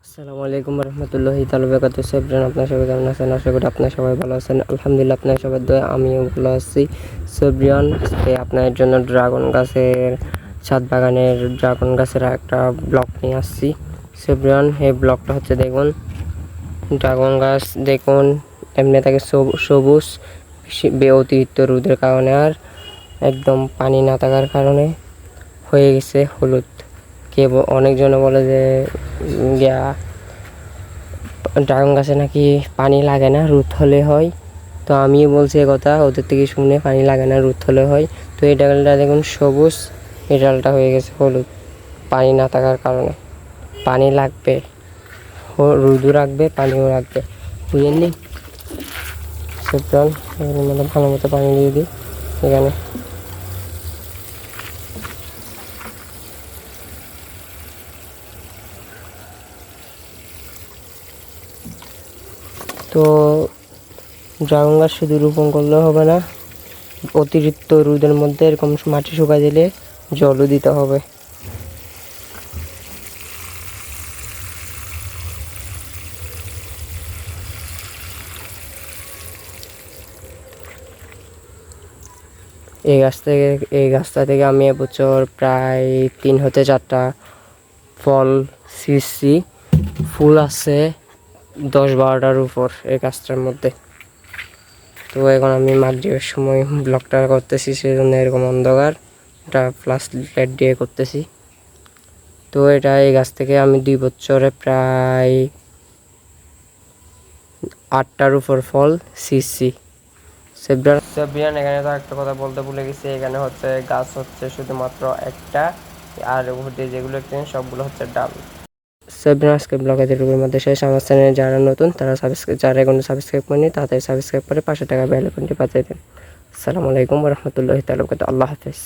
আসসালামু আলাইকুম রহমতুল্লাহি তালবাকাত সাবরান আপনার সবাই কেমন আছেন? আশা করি আপনার সবাই ভালো আছেন। আলহামদুলিল্লাহ, আপনার সবার দয়া আমিও ভালো আছি। সাবরিয়ান আপনার জন্য ড্রাগন গাছের, ছাদ বাগানের ড্রাগন গাছের একটা ব্লক নিয়ে আসছি। সাবরিয়ান এই ব্লকটা হচ্ছে দেখুন, ড্রাগন গাছ দেখুন, এমনি থাকে সবু- সবুজ বে, অতিরিক্ত রোদের কারণে আর একদম পানি না থাকার কারণে হয়ে গেছে হলুদ। কে অনেকজনে বলে যে, গিয়া ড্রাগন গাছে নাকি পানি লাগে না রোদ হলে হয়। তো আমিও বলছি কথা, ওদের থেকে শুনে পানি লাগে না রোদ হলে হয়। তো এই ডালটা দেখুন সবুজ, এই ডালটা হয়ে গেছে হলুদ, পানি না থাকার কারণে। পানি লাগবে রোদও রাখবে, পানিও রাখবে। বুঝেননি সব জল এর মধ্যে ভালো মতো পানি দিয়ে দিই, এখানে। তো ড্রাগন গাছ শুধু রোপণ করলে হবে না, অতিরিক্ত রোদের মধ্যে এরকম মাটি শুকাই দিলে জলও দিতে হবে। এই গাছ থেকে, এই গাছটা থেকে আমি এবছর প্রায় তিন হতে চারটা ফল ছিঁড়ছি ফুল আছে দশ বারোটার উপর এই গাছটার মধ্যে। তো এখন আমি মাগরিবের সময় ব্লগটা করতেছি সেই জন্য এরকম অন্ধকার। এটা ফ্লাশ লাইট দিয়ে করতেছি। তো এটা এই গাছ থেকে আমি দুই বছরে প্রায় আটটার উপর ফল সিসি সেব্রিয়ান সেব্রিয়ান এখানে তো একটা কথা বলতে ভুলে গেছি। এখানে হচ্ছে গাছ হচ্ছে শুধুমাত্র একটা, আর উপর দিয়ে যেগুলো একটু সবগুলো হচ্ছে ডাল। সেভেন আজকে ব্লগের রুমের মধ্যে শেষ। আমার চ্যানেলে যারা নতুন, তারা সাবস্ক্রাইব যারা এখনও সাবস্ক্রাইব করেনি তাড়াতাড়ি সাবস্ক্রাইব করে পাঁচশো টাকা বেল পাঠিয়ে দিন। আসসালামু আলাইকুম রহমতুল্লাহ তালুকাত আল্লাহ হাফেজ।